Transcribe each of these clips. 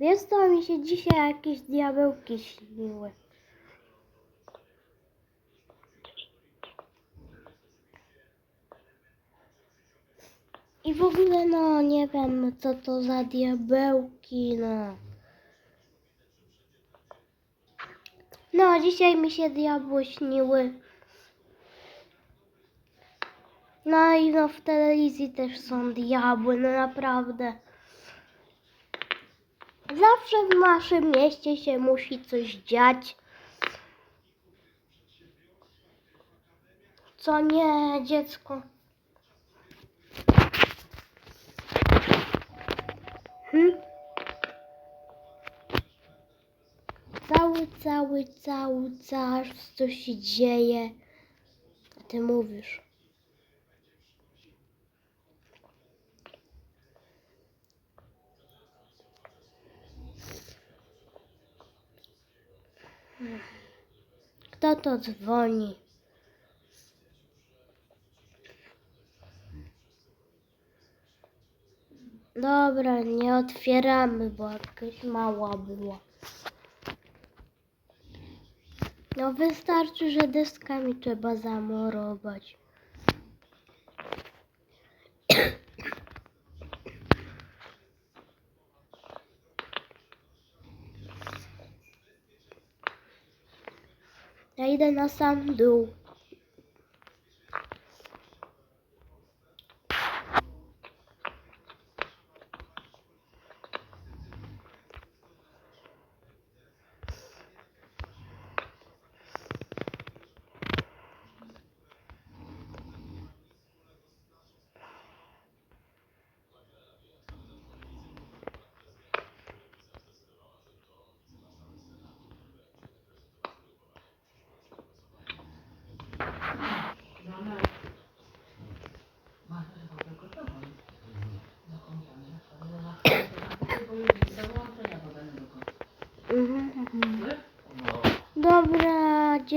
Wiesz co, mi się dzisiaj jakieś diabełki śniły. I w ogóle no nie wiem co to za diabełki no. No dzisiaj mi się diabły śniły. No i no w telewizji też są diabły, no naprawdę. Zawsze w naszym mieście się musi coś dziać. Co nie, dziecko? Hm? Cały, cały, cały czas co się dzieje. A ty mówisz. Kto to dzwoni? Dobra, nie otwieramy, bo jakaś mała była. No wystarczy, że deskami trzeba zamorować. Idę na sam dół.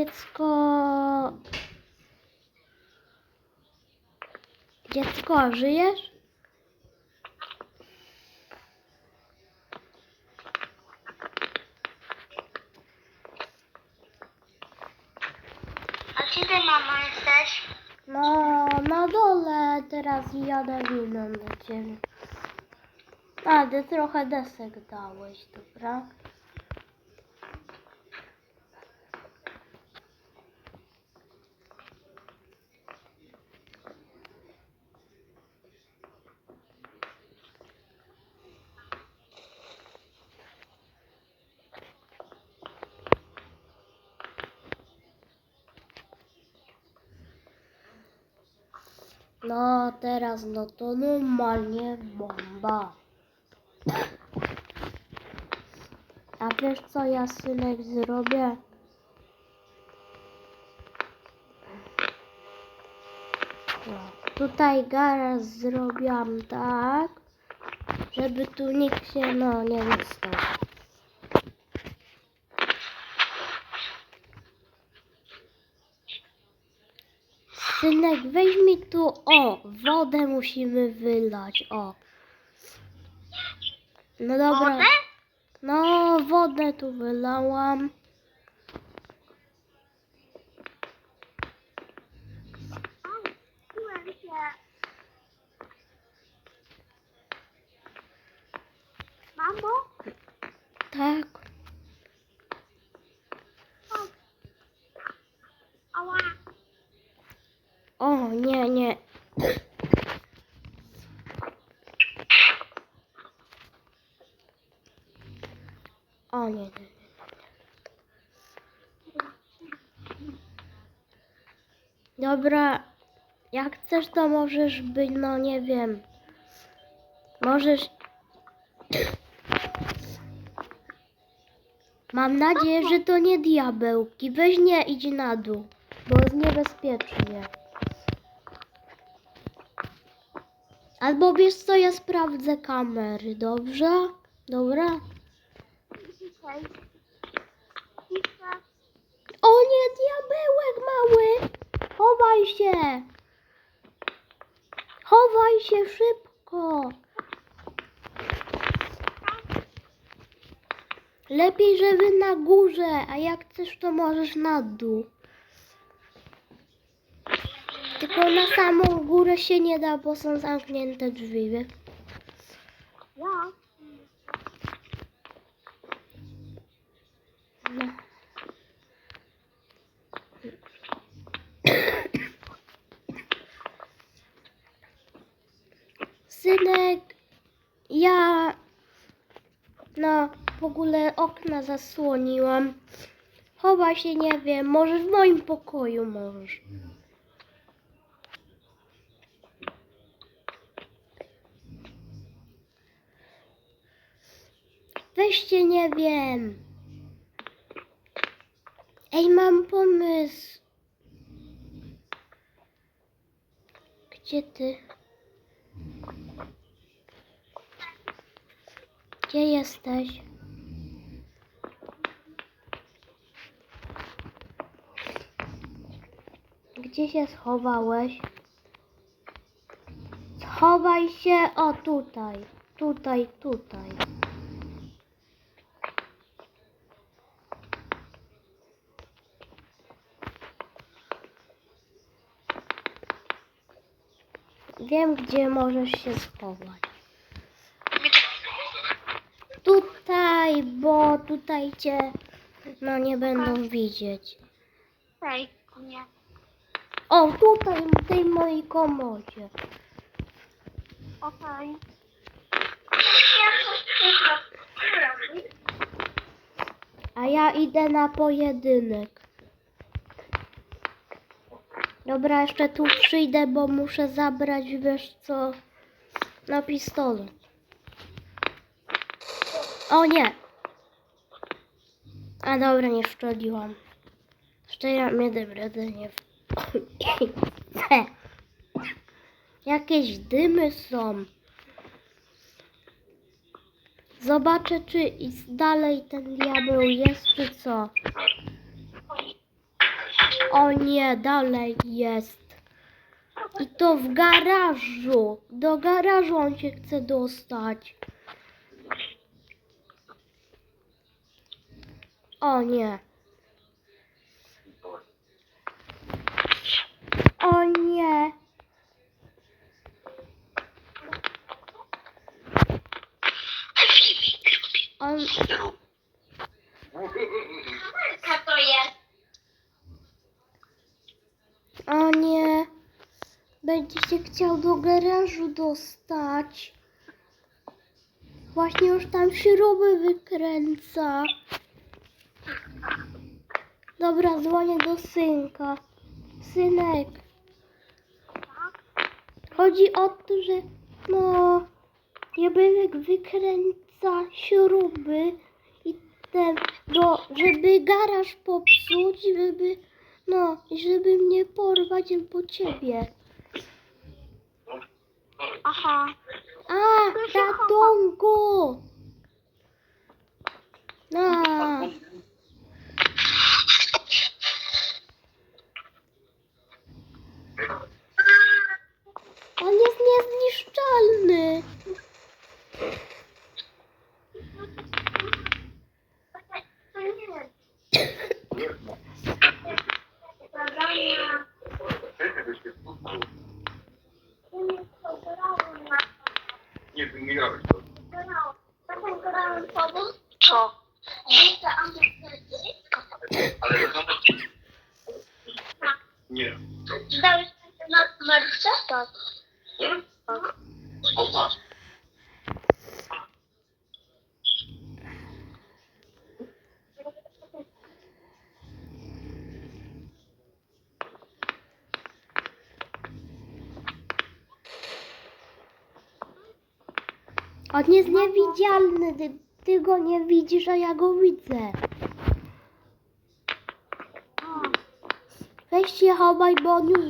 Dziecko. Dziecko, żyjesz? A gdzie ty, mama, jesteś? No, na dole teraz jadę winą do ciebie. A, ty trochę desek dałeś, dobra? No, teraz no to normalnie bomba. A wiesz co ja synek zrobię? No, tutaj garaż zrobiłam tak, żeby tu nikt się no nie dostał. Synek, weź mi tu, o, wodę musimy wylać, o. No dobra. Wodę? No, wodę tu wylałam. Mamo? Tak. Ała. O, nie, nie. O, nie, nie. Dobra, jak chcesz, to możesz być, no nie wiem. Możesz. Mam nadzieję, że to nie diabełki. Weź nie idź na dół, bo jest niebezpiecznie. Albo wiesz co, ja sprawdzę kamery, dobrze? Dobra? O nie, diabełek mały! Chowaj się! Chowaj się szybko! Lepiej, żeby na górze, a jak chcesz, to możesz na dół. Tylko na samą górę się nie da, bo są zamknięte drzwi. wiesz? Ja. No. Synek, ja no w ogóle okna zasłoniłam. Chowa się, nie wiem, może w moim pokoju możesz. Weźcie, nie wiem. Ej, mam pomysł. Gdzie ty? Gdzie jesteś? Gdzie się schowałeś? Schowaj się, o tutaj, tutaj, tutaj. Wiem, gdzie możesz się schować. Tutaj, bo tutaj cię no nie będą widzieć. Nie. O, tutaj, w tej mojej komodzie. Okej. A ja idę na pojedynek. Dobra, jeszcze tu przyjdę, bo muszę zabrać, wiesz co, na pistolet. O nie! A dobra, nie szczeliłam. Szczeliłam naprawdę nie w... Jakieś dymy są. Zobaczę, czy dalej ten diabeł jest, czy co. O nie, dalej jest. I to w garażu. Do garażu on się chce dostać. O nie. O nie. On, Co to jest? o nie. Będzie się chciał do garażu dostać. Właśnie już tam śruby wykręca. Dobra, dzwonię do synka. Synek. Chodzi o to, że no Diabełek wykręca śruby i ten, bo żeby garaż popsuć, żeby no, żeby mnie porwać po ciebie. Aha. A, ratunku! No. On jest niezniszczalny. Zadania. Nie, nie grałeś to. Co? Ale to Nie. Dałeś na Maryce? Tak. Tak. O tak. On jest niewidzialny. Ty, ty go nie widzisz, a ja go widzę. Weź się chowaj, bo on już,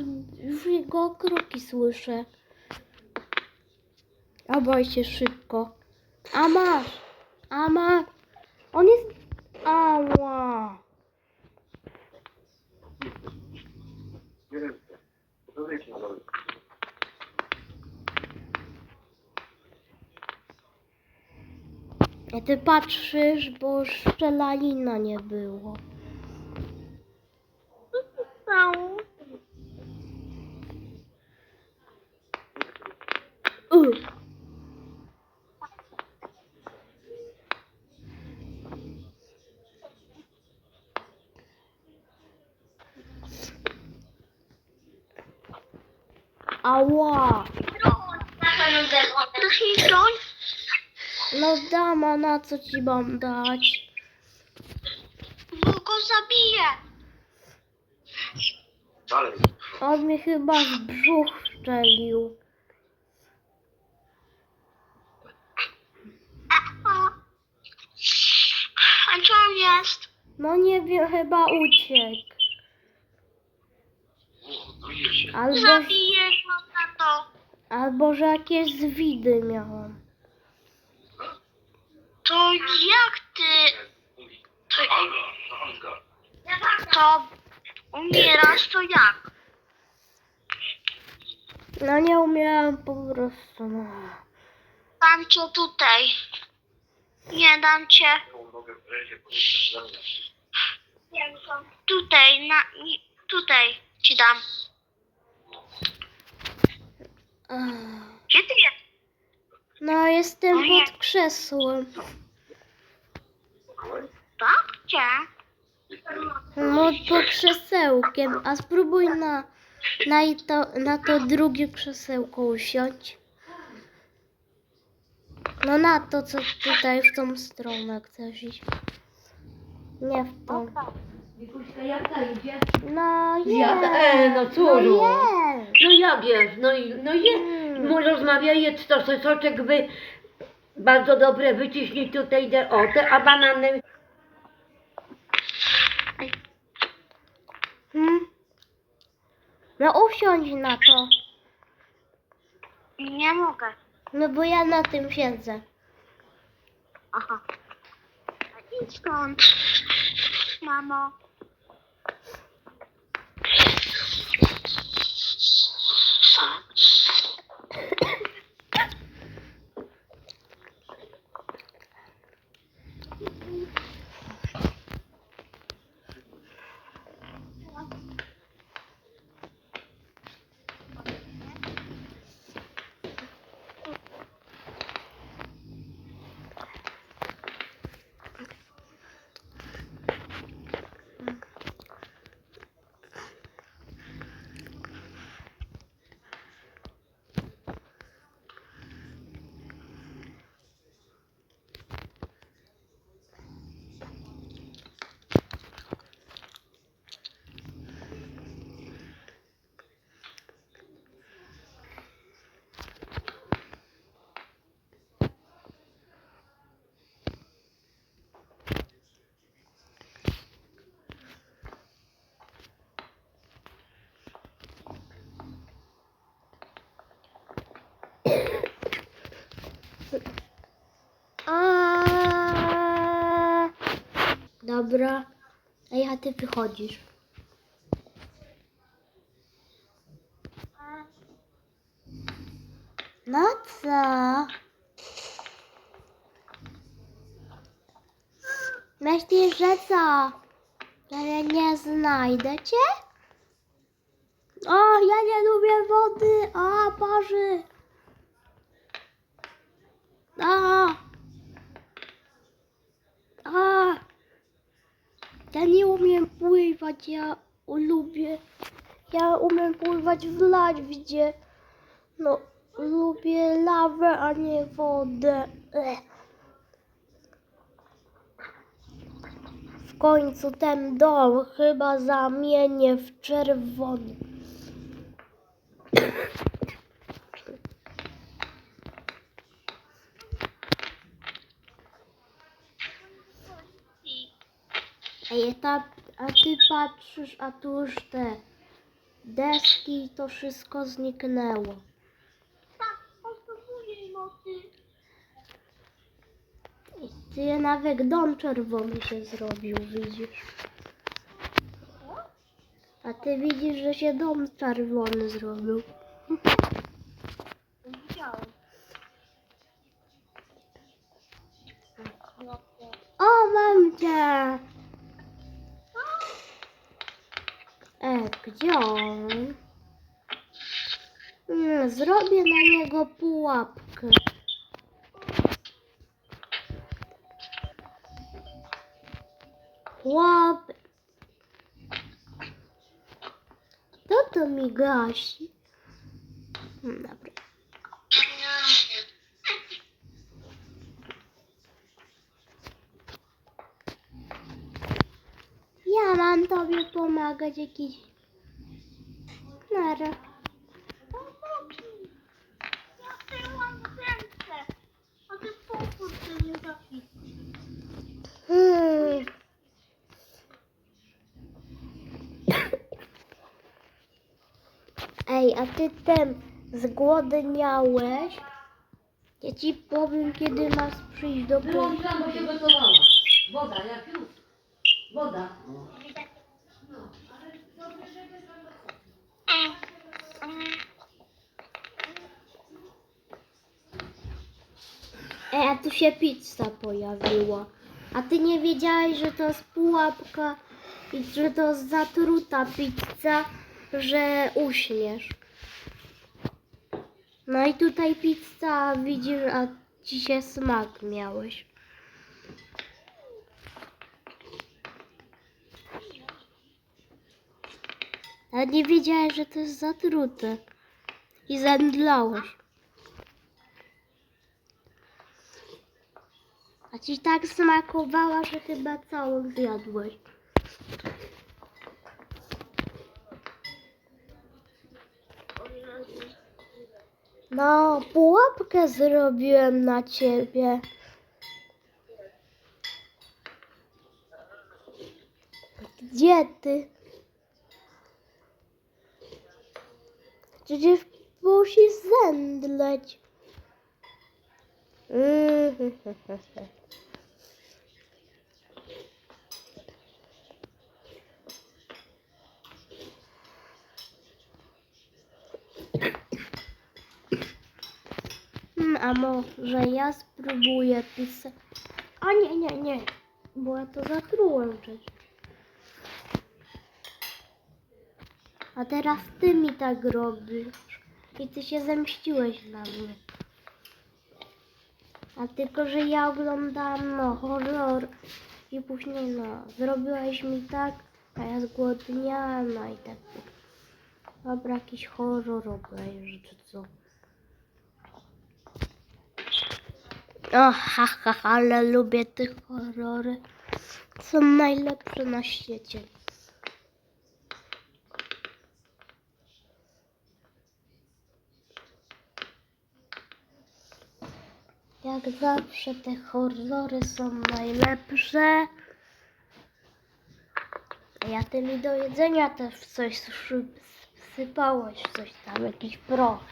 już jego kroki słyszę. Oboj się szybko. A masz! A masz! On jest... Ała! Nie wiem. Ja ty patrzysz, bo szczelanina nie było. Y. Ała! Broń? No dama, na co ci mam dać? Bo go zabiję. Dalej. On mnie chyba w brzuch szczelił. A, gdzie on jest? No nie wiem, chyba uciekł. Albo, Zabiję go za to. albo że jakieś zwidy miałam. To jak ty To umierasz, to jak? No nie umiałam po prostu. No. Dam cię tutaj. Nie dam cię tutaj, na, tutaj ci dam. Ach. Gdzie ty jest? No jestem pod krzesłem. Tak? Gdzie? No pod krzesełkiem. A spróbuj na, na, i to, na to drugie krzesełko usiąść. No na to, co tutaj w tą stronę chcesz iść. Nie w tą. Wikuśka, jak ta idzie? No jest. Zjada? E, no córu. No jest. No jak jest? No, i- no je, Mm. mu rozmawia, jedz to so- soczek wy, bardzo dobre, wyciśnij tutaj te, o, te, a banany, Hmm? No usiądź na to. Nie mogę. No bo ja na tym siedzę. Aha. Idź stąd. Mamo. Dobra. Ej, a ty wychodzisz. No co? Myślisz, że co? Że nie znajdę cię? O, ja nie lubię wody. A, parzy. A. A. Ja nie umiem pływać, ja lubię. Ja umiem pływać w lawie. No, lubię lawę, a nie wodę. Ech. W końcu ten dom chyba zamienię w czerwony. Ej, ta, a ty patrzysz, a tu już te deski, to wszystko zniknęło. Tak, potrzebuję mocy. I ty nawet dom czerwony się zrobił, widzisz. A ty widzisz, że się dom czerwony zrobił. Widziałem. cię. Gdzie on? Mm, Zrobię na niego pułapkę. Łap. Kto to mi gasi? Hmm, Dobra. Ja mam tobie pomagać jakiś. Nara. Ja tyłam w ręce. A ty pokój ty nie taki. Hmm. Ej, a ty ten zgłodniałeś? Ja ci powiem, kiedy masz przyjść do punktu. Wyłączyłam, bo się gotowała. Woda, jak już. Woda. Tu się pizza pojawiła. A ty nie wiedziałeś, że to jest pułapka i że to jest zatruta pizza, że uśniesz. No i tutaj pizza widzisz, a ci się smak miałeś. Ale nie wiedziałeś, że to jest zatrute. I zemdlałeś. Ci tak smakowała, że chyba całą zjadłeś. No, pułapkę zrobiłem na ciebie. Gdzie ty? Przecież musisz zemdleć. Mm. Hmm, a może ja spróbuję pisać. A nie, nie, nie, bo ja to zatrułem przecież. A teraz ty mi tak robisz. I ty się zemściłeś na mnie. A tylko, że ja oglądam no, horror i później no, zrobiłeś mi tak, a ja zgłodniałam, no i tak. Dobra, jakiś horror obejrzę, czy co. O, ha, ha, ha, ale lubię te horrory. Są najlepsze na świecie. Jak zawsze te horrory są najlepsze. Ja ty mi do jedzenia też coś wsypałeś, coś tam, jakiś proch.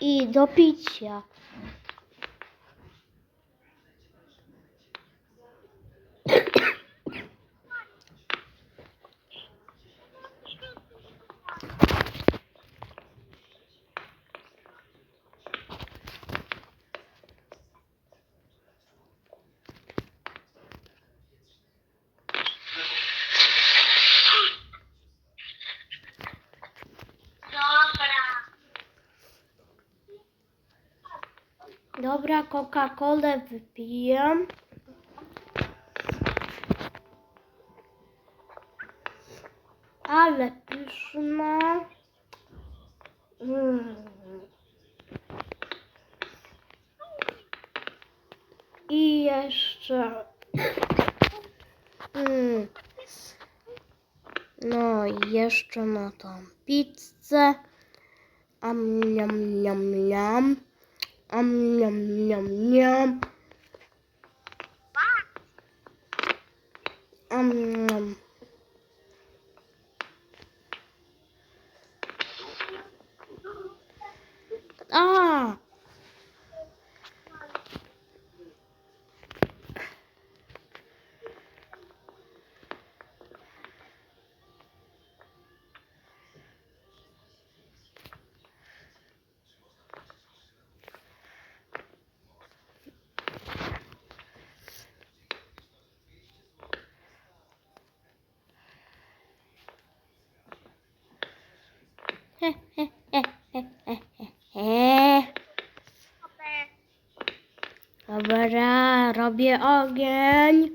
I do picia. Dobra. Dobra, Coca-Colę wypiję. Ale pyszna. Mm. I jeszcze. Mm. No i jeszcze na tą pizzę. Am, niam, niam, niam. Am, niam, niam, niam. Am, niam. A! Dobra, robię ogień.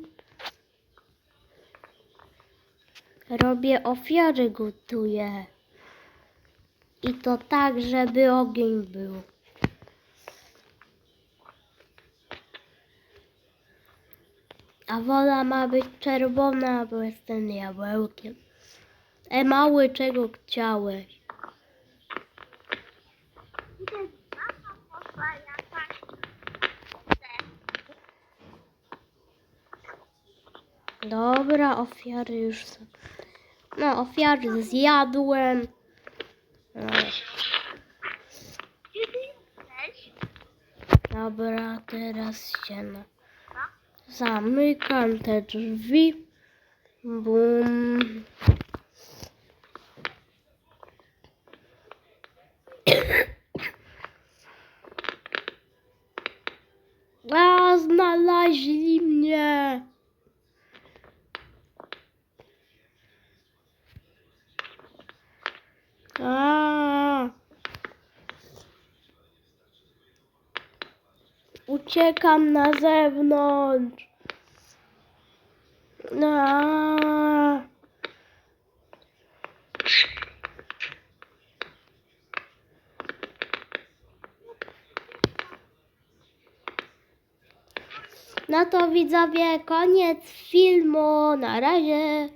Robię ofiary, gotuję. I to tak, żeby ogień był. A woda ma być czerwona, bo jestem diabełkiem. E, mały, czego chciałeś? Idę mama poszła jakaś. Dobra, ofiary już są. No, ofiary zjadłem. No, dobra, teraz się na... Zamykam te drzwi. Bum. A, znaleźli mnie. A. Uciekam na zewnątrz. A. No to widzowie, koniec filmu. Na razie.